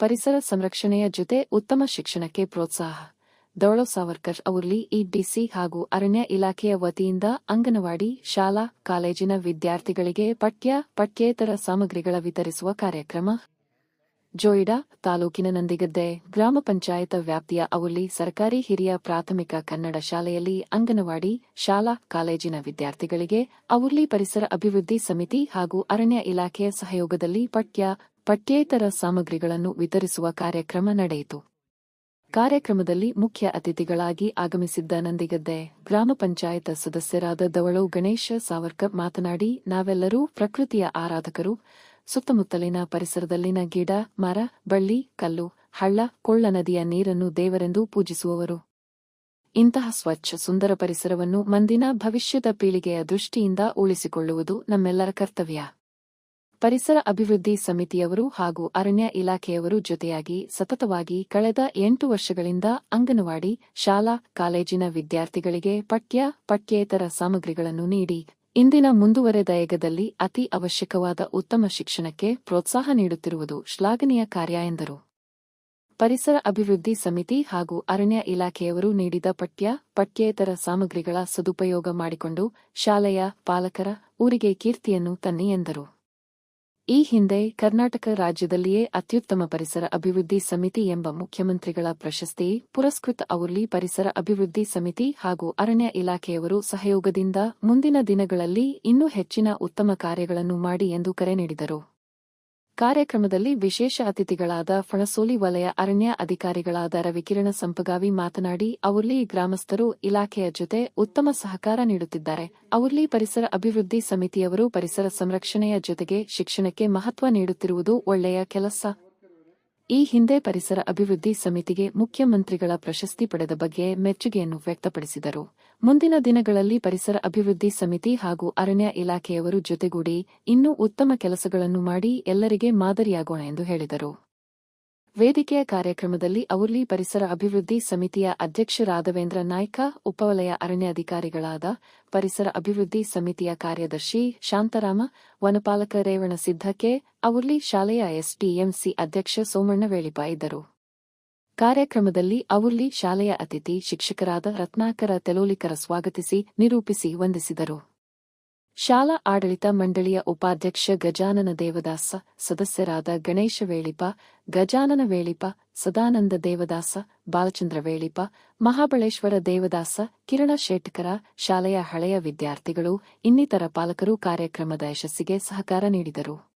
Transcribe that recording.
ಪರಿಸರ ಸಂರಕ್ಷಣೆಯ ಜೊತೆ ಉತ್ತಮ ಶಿಕ್ಷಣಕ್ಕೆ ಪ್ರೋತ್ಸಾಹ. ದೌಳೋ ಸಾವರ್ಕರ್ ಅವರ್ಲಿ ಇಡಿಸಿ ಹಾಗೂ ಅರಣ್ಯ ಇಲಾಖೆಯ ವತಿಯಿಂದ ಅಂಗನವಾಡಿ, ಶಾಲಾ, ಕಾಲೇಜಿನ ವಿದ್ಯಾರ್ಥಿಗಳಿಗೆ ಪಠ್ಯ, ಪಠ್ಯೇತರ ಸಾಮಗ್ರಿಗಳ ವಿತರಿಸುವ ಕಾರ್ಯಕ್ರಮ. ಜೋಯಿಡಾ ತಾಲೂಕಿನ ನಂದಿಗದ್ದೆ ಗ್ರಾಮ ಪಂಚಾಯತ ವ್ಯಾಪ್ತಿಯ ಅವಲ್ಲಿ ಸರ್ಕಾರಿ ಹಿರಿಯ ಪ್ರಾಥಮಿಕ ಕನ್ನಡ ಶಾಲೆಯಲ್ಲಿ ಅಂಗನವಾಡಿ, ಶಾಲಾ, ಕಾಲೇಜಿನ ವಿದ್ಯಾರ್ಥಿಗಳಿಗೆ ಅವರ್ಲಿ ಪರಿಸರ ಅಭಿವೃದ್ಧಿ ಸಮಿತಿ ಹಾಗೂ ಅರಣ್ಯ ಇಲಾಖೆಯ ಸಹಯೋಗದಲ್ಲಿ ಪಠ್ಯ ಪಠ್ಯೇತರ ಸಾಮಗ್ರಿಗಳನ್ನು ವಿತರಿಸುವ ಕಾರ್ಯಕ್ರಮ ನಡೆಯಿತು. ಕಾರ್ಯಕ್ರಮದಲ್ಲಿ ಮುಖ್ಯ ಅತಿಥಿಗಳಾಗಿ ಆಗಮಿಸಿದ್ದ ನಂದಿಗದ್ದೆ ಗ್ರಾಮ ಪಂಚಾಯತ್ ಸದಸ್ಯರಾದ ದವಳು ಗಣೇಶ ಸಾವರ್ಕರ್ ಮಾತನಾಡಿ, ನಾವೆಲ್ಲರೂ ಪ್ರಕೃತಿಯ ಆರಾಧಕರು. ಸುತ್ತಮುತ್ತಲಿನ ಪರಿಸರದಲ್ಲಿನ ಗಿಡ, ಮರ, ಬಳ್ಳಿ, ಕಲ್ಲು, ಹಳ್ಳ, ಕೊಳ್ಳ ನದಿಯ ನೀರನ್ನು ದೇವರೆಂದು ಪೂಜಿಸುವವರು. ಇಂತಹ ಸ್ವಚ್ಛ, ಸುಂದರ ಪರಿಸರವನ್ನು ಮಂದಿನ ಭವಿಷ್ಯದ ಪೀಳಿಗೆಯ ದೃಷ್ಟಿಯಿಂದ ಉಳಿಸಿಕೊಳ್ಳುವುದು ನಮ್ಮೆಲ್ಲರ ಕರ್ತವ್ಯ. ಪರಿಸರ ಅಭಿವೃದ್ಧಿ ಸಮಿತಿಯವರು ಹಾಗೂ ಅರಣ್ಯ ಇಲಾಖೆಯವರು ಜೊತೆಯಾಗಿ ಸತತವಾಗಿ ಕಳೆದ ಎಂಟು ವರ್ಷಗಳಿಂದ ಅಂಗನವಾಡಿ, ಶಾಲಾ, ಕಾಲೇಜಿನ ವಿದ್ಯಾರ್ಥಿಗಳಿಗೆ ಪಠ್ಯ, ಪಠ್ಯೇತರ ಸಾಮಗ್ರಿಗಳನ್ನು ನೀಡಿ, ಇಂದಿನ ಮುಂದುವರೆದ ಯಗದಲ್ಲಿ ಅತಿ ಅವಶ್ಯಕವಾದ ಉತ್ತಮ ಶಿಕ್ಷಣಕ್ಕೆ ಪ್ರೋತ್ಸಾಹ ನೀಡುತ್ತಿರುವುದು ಶ್ಲಾಘನೀಯ ಕಾರ್ಯ ಎಂದರು. ಪರಿಸರ ಅಭಿವೃದ್ಧಿ ಸಮಿತಿ ಹಾಗೂ ಅರಣ್ಯ ಇಲಾಖೆಯವರು ನೀಡಿದ ಪಠ್ಯ, ಪಠ್ಯೇತರ ಸಾಮಗ್ರಿಗಳ ಸದುಪಯೋಗ ಮಾಡಿಕೊಂಡು ಶಾಲೆಯ ಪಾಲಕರ ಊರಿಗೆ ಕೀರ್ತಿಯನ್ನು ತನ್ನಿ ಎಂದರು. ಈ ಹಿಂದೆ ಕರ್ನಾಟಕ ರಾಜ್ಯದಲ್ಲಿಯೇ ಅತ್ಯುತ್ತಮ ಪರಿಸರ ಅಭಿವೃದ್ಧಿ ಸಮಿತಿ ಎಂಬ ಮುಖ್ಯಮಂತ್ರಿಗಳ ಪ್ರಶಸ್ತಿ, ಪುರಸ್ಕೃತ ಔರ್ಲಿ ಪರಿಸರ ಅಭಿವೃದ್ಧಿ ಸಮಿತಿ ಹಾಗೂ ಅರಣ್ಯ ಇಲಾಖೆಯವರು ಸಹಯೋಗದಿಂದ ಮುಂದಿನ ದಿನಗಳಲ್ಲಿ ಇನ್ನೂ ಹೆಚ್ಚಿನ ಉತ್ತಮ ಕಾರ್ಯಗಳನ್ನು ಮಾಡಿ ಎಂದು ಕರೆ ನೀಡಿದರು. ಕಾರ್ಯಕ್ರಮದಲ್ಲಿ ವಿಶೇಷ ಅತಿಥಿಗಳಾದ ಫಣಸೋಲಿ ವಲಯ ಅರಣ್ಯ ಅಧಿಕಾರಿಗಳಾದ ರವಿಕಿರಣ ಸಂಪಗಾವಿ ಮಾತನಾಡಿ ಔರ್ಲಿ ಗ್ರಾಮಸ್ಥರು ಇಲಾಖೆಯ ಜೊತೆ ಉತ್ತಮ ಸಹಕಾರ ನೀಡುತ್ತಿದ್ದಾರೆ. ಔರ್ಲಿ ಪರಿಸರ ಅಭಿವೃದ್ಧಿ ಸಮಿತಿಯವರು ಪರಿಸರ ಸಂರಕ್ಷಣೆಯ ಜೊತೆಗೆ ಶಿಕ್ಷಣಕ್ಕೆ ಮಹತ್ವ ನೀಡುತ್ತಿರುವುದು ಒಳ್ಳೆಯ ಕೆಲಸ. ಈ ಹಿಂದೆ ಪರಿಸರ ಅಭಿವೃದ್ಧಿ ಸಮಿತಿಗೆ ಮುಖ್ಯಮಂತ್ರಿಗಳ ಪ್ರಶಸ್ತಿ ಪಡೆದ ಬಗ್ಗೆ ಮೆಚ್ಚುಗೆಯನ್ನು ವ್ಯಕ್ತಪಡಿಸಿದರು. ಮುಂದಿನ ದಿನಗಳಲ್ಲಿ ಪರಿಸರ ಅಭಿವೃದ್ಧಿ ಸಮಿತಿ ಹಾಗೂ ಅರಣ್ಯ ಇಲಾಖೆಯವರು ಜೊತೆಗೂಡಿ ಇನ್ನೂ ಉತ್ತಮ ಕೆಲಸಗಳನ್ನು ಮಾಡಿ ಎಲ್ಲರಿಗೆ ಮಾದರಿಯಾಗೋಣ ಎಂದು ಹೇಳಿದರು. ವೇದಿಕೆಯ ಕಾರ್ಯಕ್ರಮದಲ್ಲಿ ಔರ್ಲಿ ಪರಿಸರ ಅಭಿವೃದ್ಧಿ ಸಮಿತಿಯ ಅಧ್ಯಕ್ಷ ರಾಘವೇಂದ್ರ ನಾಯ್ಕ, ಉಪವಲಯ ಅರಣ್ಯಾಧಿಕಾರಿಗಳಾದ ಪರಿಸರ ಅಭಿವೃದ್ಧಿ ಸಮಿತಿಯ ಕಾರ್ಯದರ್ಶಿ ಶಾಂತರಾಮ, ವನಪಾಲಕ ರೇವಣ ಸಿದ್ದಕ್ಕೆ ಔರ್ಲಿ ಶಾಲೆಯ ಎಸ್ಡಿಎಂಸಿ ಅಧ್ಯಕ್ಷ ಸೋಮಣ್ಣ ವೇಳಿಪ ಇದ್ದರು. ಕಾರ್ಯಕ್ರಮದಲ್ಲಿ ಔರ್ಲಿ ಶಾಲೆಯ ಅತಿಥಿ ಶಿಕ್ಷಕರಾದ ರತ್ನಾಕರ ತೆಲೋಲಿಕರ ಸ್ವಾಗತಿಸಿ ನಿರೂಪಿಸಿ ವಂದಿಸಿದರು. ಶಾಲಾ ಆಡಳಿತ ಮಂಡಳಿಯ ಉಪಾಧ್ಯಕ್ಷ ಗಜಾನನ ದೇವದಾಸ, ಸದಸ್ಯರಾದ ಗಣೇಶ ವೇಳಿಪ, ಗಜಾನನ ವೇಳಿಪ, ಸದಾನಂದ ದೇವದಾಸ, ಬಾಲಚಂದ್ರ ವೇಳಿಪ, ಮಹಾಬಳೇಶ್ವರ ದೇವದಾಸ, ಕಿರಣ ಶೇಟ್ಕರ, ಶಾಲೆಯ ಹಳೆಯ ವಿದ್ಯಾರ್ಥಿಗಳು, ಇನ್ನಿತರ ಪಾಲಕರು ಕಾರ್ಯಕ್ರಮದ ಯಶಸ್ಸಿಗೆ ಸಹಕಾರ ನೀಡಿದರು.